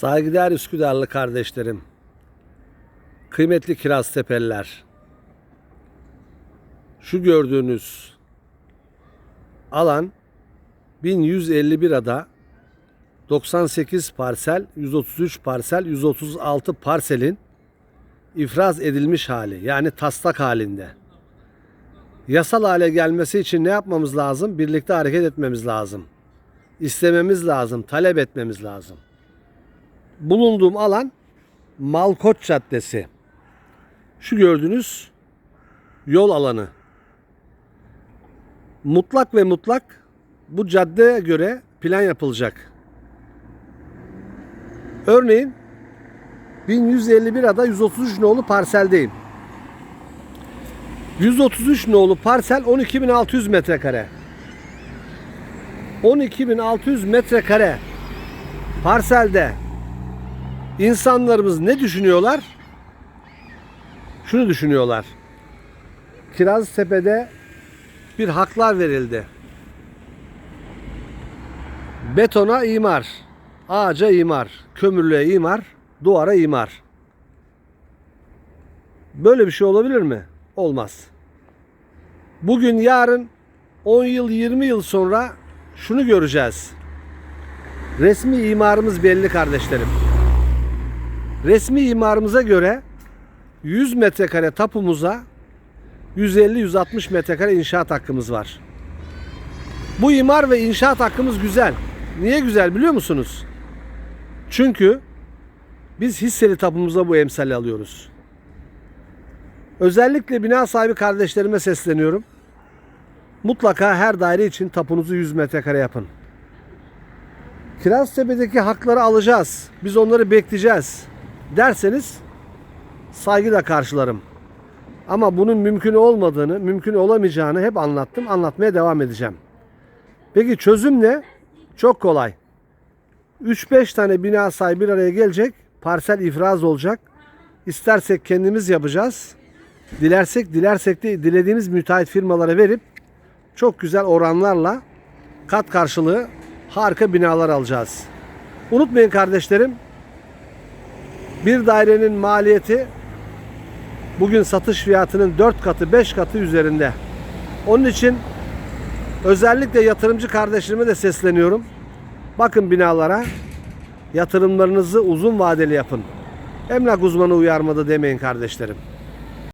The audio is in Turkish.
Saygıdeğer Üsküdarlı kardeşlerim, kıymetli kiraz tepeliler, şu gördüğünüz alan 1151 ada 98 parsel, 133 parsel, 136 parselin ifraz edilmiş hali yani taslak halinde. Yasal hale gelmesi için ne yapmamız lazım? Birlikte hareket etmemiz lazım. İstememiz lazım, talep etmemiz lazım. Bulunduğum alan Malkoç Caddesi. Şu gördüğünüz yol alanı. Mutlak ve mutlak bu caddeye göre plan yapılacak. Örneğin 1151 ada 133 nolu parseldeyim. 133 nolu parsel 12.600 metrekare. 12.600 metrekare parselde insanlarımız ne düşünüyorlar? Şunu düşünüyorlar. Kiraztepe'de bir haklar verildi. Betona imar, ağaca imar, kömürlüğe imar, duvara imar. Böyle bir şey olabilir mi? Olmaz. Bugün yarın 10 yıl 20 yıl sonra şunu göreceğiz. Resmi imarımız belli kardeşlerim. Resmi imarımıza göre 100 metrekare tapumuza 150-160 metrekare inşaat hakkımız var. Bu imar ve inşaat hakkımız güzel. Niye güzel biliyor musunuz? Çünkü biz hisseli tapumuza bu emsali alıyoruz. Özellikle bina sahibi kardeşlerime sesleniyorum. Mutlaka her daire için tapunuzu 100 metrekare yapın. Kiraztepe'deki hakları alacağız. Biz onları bekleyeceğiz derseniz saygıyla karşılarım. Ama bunun mümkün olmadığını, mümkün olamayacağını hep anlattım. Anlatmaya devam edeceğim. Peki çözüm ne? Çok kolay. 3-5 tane bina sahibi bir araya gelecek. Parsel ifraz olacak. İstersek kendimiz yapacağız. Dilersek dilersek de dilediğimiz müteahhit firmalara verip çok güzel oranlarla kat karşılığı harika binalar alacağız. Unutmayın kardeşlerim. Bir dairenin maliyeti bugün satış fiyatının 4 katı 5 katı üzerinde. Onun için özellikle yatırımcı kardeşlerime de sesleniyorum. Bakın binalara yatırımlarınızı uzun vadeli yapın. Emlak uzmanı uyarmadı demeyin kardeşlerim.